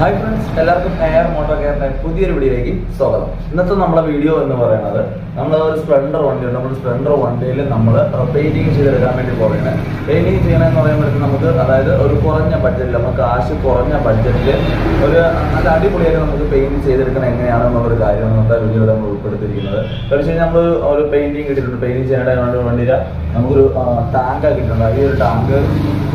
Hi friends എല്ലാവർക്കും air moto കെയറിന്റെ പുതിയൊരു വീഡിയോയിലേക്ക് സ്വാഗതം. ഇന്നത്തെ നമ്മുടെ വീഡിയോ എന്ന് പറയുന്നത് നമ്മൾ ഒരു സ്പ്ലെൻഡർ വണ്ടി നമ്മൾ സ്പ്ലെൻഡർ വണ്ടിയിൽ നമ്മൾ പെയിന്റിങ് ചെയ്തെടുക്കാൻ വേണ്ടി പോവുകയാണ്. പെയിന്റിങ് ചെയ്യണമെന്ന് പറയുമ്പോഴത്തേക്ക് നമുക്ക് അതായത് ഒരു കുറഞ്ഞ ബഡ്ജറ്റിൽ നമുക്ക് കാശ് കുറഞ്ഞ ബഡ്ജറ്റിൽ ഒരു നല്ല അടിപൊളിയായിട്ട് നമുക്ക് പെയിന്റ് ചെയ്തെടുക്കണം എങ്ങനെയാണെന്നുള്ളൊരു കാര്യം ഇന്നത്തെ വീഡിയോയിൽ നമ്മൾ ഉൾപ്പെടുത്തിയിരിക്കുന്നത്. തീർച്ചയായും നമ്മൾ ഒരു പെയിന്റിങ് കിട്ടിയിട്ടുണ്ട് പെയിന്റിങ് ചെയ്യേണ്ട വേണ്ടിയിട്ട് നമുക്കൊരു ടാങ്ക് കിട്ടിയിട്ടുണ്ട് ഈ ഒരു ടാങ്ക്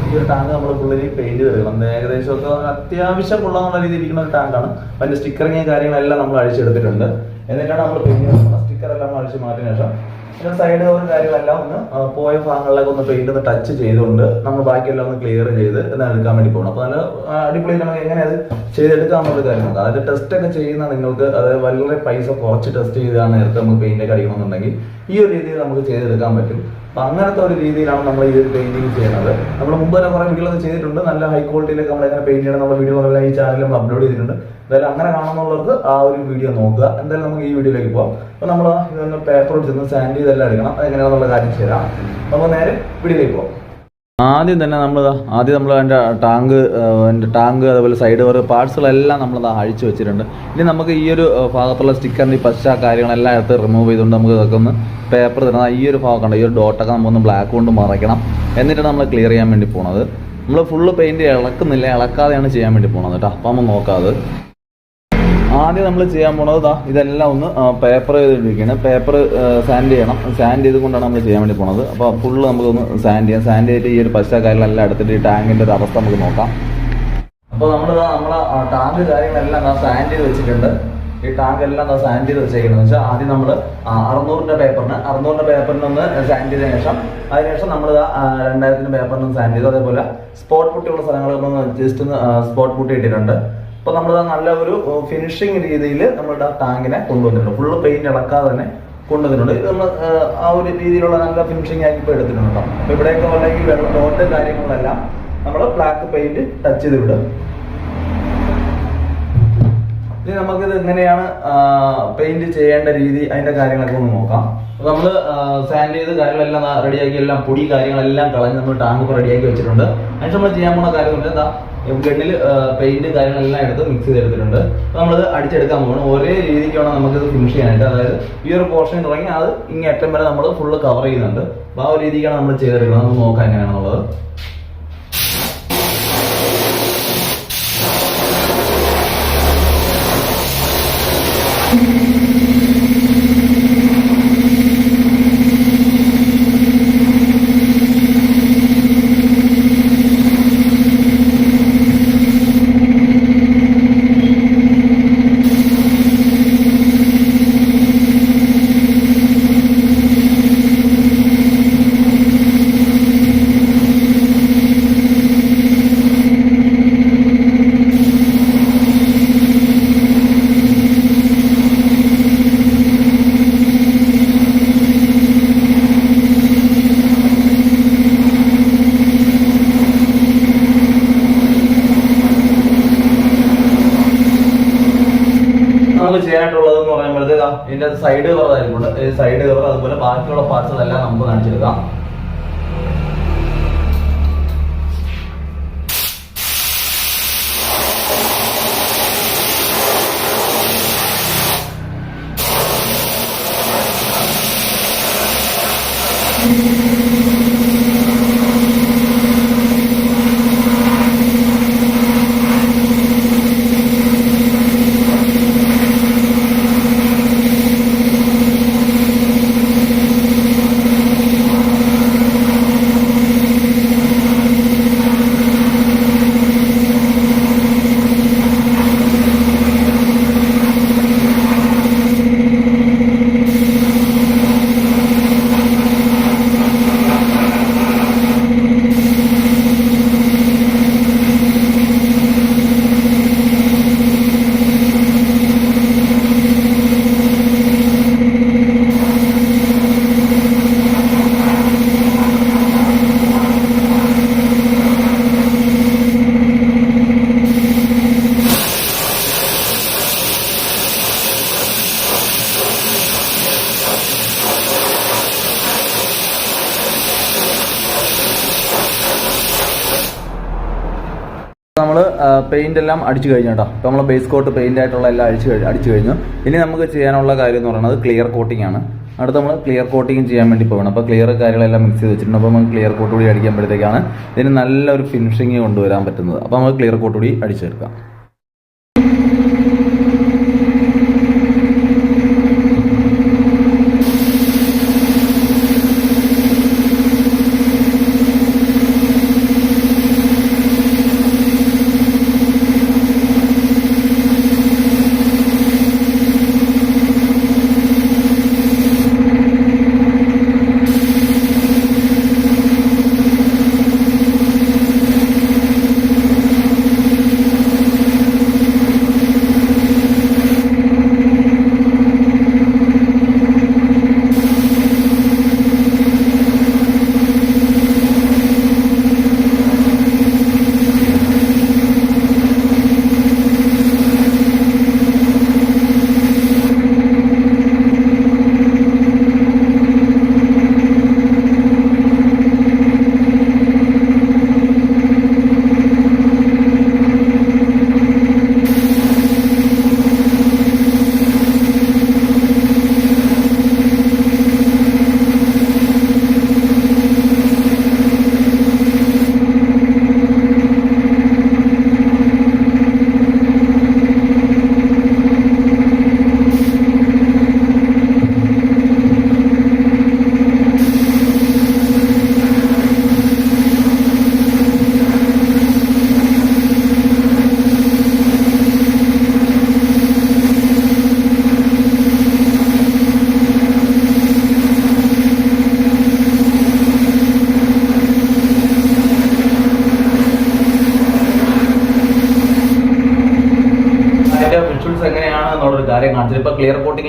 ഈ ഒരു ടാങ്ക് നമ്മൾ പുള്ളി പെയിന്റ് ചെയ്തെടുക്കണം. ഏകദേശം ഒക്കെ അത്യാവശ്യം കൊള്ളാന്നുള്ള രീതിയിൽ ഇരിക്കുന്ന ഒരു ടാങ്കാണ് അതിന്റെ സ്റ്റിക്കറിങ് കാര്യങ്ങളെല്ലാം നമ്മൾ അഴിച്ചെടുത്തിട്ടുണ്ട്. എന്നിട്ടാണ് നമ്മൾ പെയിന്റ് സ്റ്റിക്കർ എല്ലാം അഴിച്ച് മാറ്റിയ ശേഷം പിന്നെ സൈഡ് കവറും കാര്യങ്ങളെല്ലാം ഒന്ന് പോയ ഭാഗങ്ങളിലൊക്കെ ഒന്ന് പെയിന്റ് ഒന്ന് ടച്ച് ചെയ്തുകൊണ്ട് നമ്മൾ ബാക്കിയെല്ലാം ഒന്ന് ക്ലിയർ ചെയ്ത് എന്നാൽ എടുക്കാൻ വേണ്ടി പോകണം അപ്പോൾ നല്ല അടിപൊളി നമുക്ക് എങ്ങനെ അത് ചെയ്തെടുക്കാന്നുള്ള കാര്യമാണ്. അതിന്റെ ടെസ്റ്റ് ഒക്കെ ചെയ്യുന്ന നിങ്ങൾക്ക് അതായത് വളരെ പൈസ കുറച്ച് ടെസ്റ്റ് ചെയ്താണ് നേരത്തെ നമുക്ക് പെയിന്റ് ഒക്കെ അടിക്കണമെന്നുണ്ടെങ്കിൽ ഈ ഒരു രീതിയിൽ നമുക്ക് ചെയ്തെടുക്കാൻ പറ്റും. അപ്പൊ അങ്ങനത്തെ ഒരു രീതിയിലാണ് നമ്മൾ ഈ ഒരു പെയിന്റിങ് ചെയ്യുന്നത്. നമ്മൾ മുമ്പ് തന്നെ കുറെ വീഡിയോകൾ ചെയ്തിട്ടുണ്ട്. നല്ല ഹൈ ക്വാളിറ്റിയിലൊക്കെ നമ്മൾ എങ്ങനെ പെയിന്റ് ചെയ്യണം നമ്മുടെ വീഡിയോ ഈ ചാനലിൽ നമ്മൾ അപ്ലോഡ് ചെയ്തിട്ടുണ്ട്. എന്തായാലും അങ്ങനെ കാണുന്നുള്ളവർക്ക് ആ ഒരു വീഡിയോ നോക്കുക. എന്തായാലും നമുക്ക് ഈ വീഡിയോയിലേക്ക് പോകാം അപ്പോൾ നമ്മൾ ഇതൊന്ന് പേപ്പർ എടുത്ത് സാൻഡ് ചെയ്തെല്ലാം എടുക്കണം. അതെങ്ങനെയാണെന്നുള്ള കാര്യം ചെയ്യാം അപ്പോൾ നേരെ വീഡിയോയിലേക്ക് പോകാം ആദ്യം തന്നെ നമ്മൾ ആദ്യം നമ്മൾ അതിന്റെ ടാങ്ക് അതിന്റെ ടാങ്ക് അതുപോലെ സൈഡ് വേറെ പാർട്സുകളെല്ലാം നമ്മൾ അഴിച്ചു വെച്ചിട്ടുണ്ട്. ഇനി നമുക്ക് ഈ ഒരു ഭാഗത്തുള്ള സ്റ്റിക്കറിന്റെ ഈ പശ്ച കാര്യങ്ങളെല്ലാം എടുത്ത് റിമൂവ് ചെയ്തുകൊണ്ട് നമുക്ക് ഇതൊക്കെ ഒന്ന് പേപ്പർ തരണം ഈ ഒരു ഭാഗം കണ്ടോ ഈ ഒരു ഡോട്ടൊക്കെ നമുക്കൊന്ന് ബ്ലാക്ക് കൊണ്ട് മറയ്ക്കണം. എന്നിട്ട് നമ്മൾ ക്ലിയർ ചെയ്യാൻ വേണ്ടി പോണത്. നമ്മൾ ഫുള്ള് പെയിന്റ് ഇളക്കുന്നില്ല ഇളക്കാതെയാണ് ചെയ്യാൻ വേണ്ടി പോണത് കേട്ടോ. അപ്പം നമ്മൾ ആദ്യം നമ്മൾ ചെയ്യാൻ പോണത് ദാ ഇതെല്ലാം ഒന്ന് പേപ്പർ ചെയ്തിരിക്കുകയാണ് പേപ്പർ സാൻഡ് ചെയ്യണം. സാൻഡ് ചെയ്തുകൊണ്ടാണ് നമ്മൾ ചെയ്യാൻ വേണ്ടി പോണത്. അപ്പോൾ ഫുള്ള് നമുക്കൊന്ന് സാൻഡ് ചെയ്യാം. സാൻഡ് ചെയ്തിട്ട് ഈ ഒരു പശ്ചാത്തലം കാര്യങ്ങളെല്ലാം എടുത്തിട്ട് ഈ ടാങ്കിന്റെ ഒരു അവസ്ഥ നമുക്ക് നോക്കാം. അപ്പോൾ നമ്മൾ നമ്മളെ ടാങ്ക് കാര്യങ്ങളെല്ലാം സാൻഡ് ചെയ്ത് വെച്ചിട്ടുണ്ട്. ഈ ടാങ്ക് എല്ലാം സാൻഡ് ചെയ്ത് വെച്ചേക്കുന്നത് വെച്ചാൽ ആദ്യം നമ്മൾ അറുന്നൂറിന്റെ പേപ്പറിന് അറുന്നൂറിന്റെ പേപ്പറിന് ഒന്ന് സാൻഡ് ചെയ്തതിനു ശേഷം അതിനുശേഷം നമ്മൾ രണ്ടായിരത്തിന്റെ പേപ്പറിന് സാൻഡ് ചെയ്തു. അതേപോലെ സ്പോട്ട് പുട്ടിയുള്ള സ്ഥലങ്ങളൊക്കെ ജസ്റ്റ് ഒന്ന് സ്പോട്ട് പുട്ടി ഇട്ടിട്ടുണ്ട് അപ്പൊ നമ്മൾ നല്ല ഒരു ഫിനിഷിങ് രീതിയിൽ നമ്മുടെ ടാങ്കിനെ കൊണ്ടുവന്നിട്ടുണ്ട്. ഫുള്ള് പെയിന്റ് ഇളക്കാതെ തന്നെ കൊണ്ടുവന്നിട്ടുണ്ട്. ഇത് നമ്മൾ ആ ഒരു രീതിയിലുള്ള നല്ല ഫിനിഷിംഗ് ആക്കി ഇപ്പോൾ എടുത്തിട്ടുണ്ട് കേട്ടോ. അപ്പൊ ഇവിടെയൊക്കെ ഉണ്ടെങ്കിൽ വെള്ളം ഡോട്ട് കാര്യങ്ങളെല്ലാം നമ്മൾ ബ്ലാക്ക് പെയിന്റ് ടച്ച് ചെയ്ത് വിടും ഇനി നമുക്കിത് എങ്ങനെയാണ് പെയിന്റ് ചെയ്യേണ്ട രീതി അതിന്റെ കാര്യങ്ങളൊക്കെ ഒന്ന് നോക്കാം. നമ്മൾ സാൻഡ് ചെയ്ത് കാര്യങ്ങളെല്ലാം റെഡിയാക്കി എല്ലാം പൊടി കാര്യങ്ങളെല്ലാം കളഞ്ഞ് നമ്മൾ ടാങ്ക് റെഡിയാക്കി വെച്ചിട്ടുണ്ട്. അതിന് നമ്മൾ ചെയ്യാൻ പോകുന്ന കാര്യം എന്താ ഗണ്ണിൽ പെയിന്റ് കാര്യങ്ങളെല്ലാം എടുത്ത് മിക്സ് ചെയ്തെടുത്തിട്ടുണ്ട്. അപ്പൊ നമ്മളിത് അടിച്ചെടുക്കാൻ പോകണം ഒരേ രീതിക്ക് വേണം നമുക്കിത് ഫിനിഷ് ചെയ്യാനായിട്ട്. അതായത് ഈ ഒരു പോർഷൻ തുടങ്ങി അത് ഇങ്ങനെ അറ്റം വരെ നമ്മൾ ഫുള്ള് കവർ ചെയ്യുന്നുണ്ട്. അപ്പൊ ആ ഒരു രീതിക്കാണ് നമ്മൾ ചെയ്തെടുക്കുന്നത്. നമുക്ക് നോക്കാം എങ്ങനെയാണെന്നുള്ളത്. നമുക്ക് ചെയ്യാനായിട്ടുള്ളത് എന്ന് പറയുമ്പോഴത്തേക്ക് ഇതിന്റെ സൈഡ് കവർ ആയിട്ടുണ്ട് സൈഡ് കവർ അതുപോലെ ബാക്കിയുള്ള പാർട്സ് എല്ലാം നമുക്ക് കാണിച്ചെടുക്കാം പെയിന്റ് എല്ലാം അടിച്ചു കഴിഞ്ഞു കേട്ടോ. ഇപ്പോൾ നമ്മൾ ബേസ് കോട്ട് പെയിന്റ് ആയിട്ടുള്ള എല്ലാം അടിച്ചു കഴിഞ്ഞു അടിച്ചു കഴിഞ്ഞു. ഇനി നമുക്ക് ചെയ്യാനുള്ള കാര്യം എന്ന് പറയുന്നത് ക്ലിയർ കോട്ടിംഗ് ആണ്. അടുത്ത് നമ്മൾ ക്ലിയർ കോട്ടിംഗ് ചെയ്യാൻ വേണ്ടി പോകണം അപ്പോൾ ക്ലിയർ കാര്യങ്ങളെല്ലാം മിക്സ് ചെയ്ത് വെച്ചിട്ടുണ്ട്. അപ്പോൾ നമുക്ക് ക്ലിയർ കോട്ട് കൂടി അടിക്കുമ്പോഴത്തേക്കാണ് ഇതിന് നല്ലൊരു ഫിനിഷിങ് കൊണ്ടുവരാൻ പറ്റുന്നത്. അപ്പോൾ നമുക്ക് ക്ലിയർ കോട്ട് കൂടി അടിച്ചെടുക്കാം.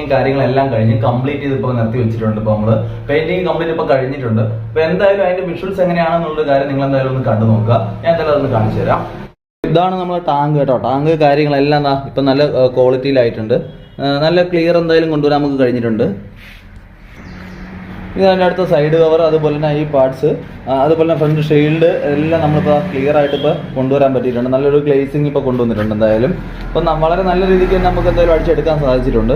കോട്ടിങ്ങും കാര്യങ്ങളെല്ലാം കഴിഞ്ഞ് കംപ്ലീറ്റ് ചെയ്ത് ഇപ്പൊ നിർത്തി വെച്ചിട്ടുണ്ട് ഇപ്പൊ നമ്മൾ. പെയിന്റിങ് കംപ്ലീറ്റ് ഇപ്പൊ കഴിഞ്ഞിട്ടുണ്ട്. അപ്പൊ എന്തായാലും അതിന്റെ വിഷ്വൽസ് എങ്ങനെയാണെന്നുള്ള കാര്യം നിങ്ങൾ എന്തായാലും ഒന്ന് കണ്ടു നോക്കുക. ഞാൻ എന്തായാലും അതൊന്ന് കാണിച്ചു തരാം. ഇതാണ് നമ്മുടെ ടാങ്ക് കേട്ടോ. ടാങ്ക് കാര്യങ്ങളെല്ലാം ഇപ്പൊ നല്ല ക്വാളിറ്റിയിലായിട്ടുണ്ട് നല്ല ക്ലിയർ എന്തായാലും കൊണ്ടുവരാൻ നമുക്ക് കഴിഞ്ഞിട്ടുണ്ട്. ഇത് അതിന്റെ അടുത്ത സൈഡ് കവർ അതുപോലെ തന്നെ ഈ പാർട്സ് അതുപോലെ തന്നെ ഫ്രണ്ട് ഷെയിൽഡ് എല്ലാം നമ്മളിപ്പോൾ ക്ലിയർ ആയിട്ട് ഇപ്പോൾ കൊണ്ടുവരാൻ പറ്റിയിട്ടുണ്ട്. നല്ലൊരു ഗ്ലേസിങ് ഇപ്പോൾ കൊണ്ടുവന്നിട്ടുണ്ട് എന്തായാലും. അപ്പം വളരെ നല്ല രീതിക്ക് തന്നെ നമുക്ക് എന്തായാലും അടിച്ചെടുക്കാൻ സാധിച്ചിട്ടുണ്ട്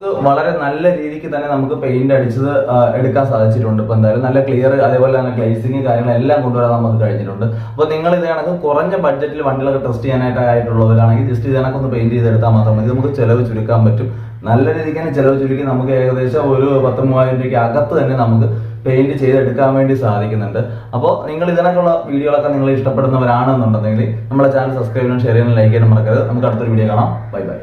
ഇത് വളരെ നല്ല രീതിക്ക് തന്നെ നമുക്ക് പെയിന്റ് അടിച്ചത് എടുക്കാൻ സാധിച്ചിട്ടുണ്ട്. ഇപ്പൊ എന്തായാലും നല്ല ക്ലിയർ അതേപോലെ തന്നെ ഗ്ലേസിങ് കാര്യങ്ങളെല്ലാം കൊണ്ടുവരാൻ നമുക്ക് കഴിഞ്ഞിട്ടുണ്ട്. അപ്പോൾ നിങ്ങൾ ഇത് കണക്ക് കുറഞ്ഞ ബഡ്ജറ്റിൽ വണ്ടികളൊക്കെ ടെസ്റ്റ് ചെയ്യാനായിട്ട് ആയിട്ടുള്ളവരാണെങ്കിൽ ജസ്റ്റ് ഇത് കണക്കൊന്ന് പെയിന്റ് ചെയ്തെടുത്താൽ മാത്രം മതി. നമുക്ക് ചെലവ് ചുരുക്കാൻ പറ്റും. നല്ല രീതിക്ക് തന്നെ ചെലവ് ചുരുക്കി നമുക്ക് ഏകദേശം ഒരു പത്ത് മൂവായിരം രൂപയ്ക്ക് അകത്ത് തന്നെ നമുക്ക് പെയിന്റ് ചെയ്തെടുക്കാൻ വേണ്ടി സാധിക്കുന്നുണ്ട്. അപ്പോൾ നിങ്ങൾ ഇതിനൊക്കെയുള്ള വീഡിയോകളൊക്കെ നിങ്ങൾ ഇഷ്ടപ്പെടുന്നവരാണെന്നുണ്ടെങ്കിൽ നമ്മുടെ ചാനൽ സബ്സ്ക്രൈബ് ചെയ്യാനും ഷെയർ ചെയ്യാനും ലൈക്ക് ചെയ്യാനും മറക്കരുത്. നമുക്ക് അടുത്തൊരു വീഡിയോ കാണാം. Bye bye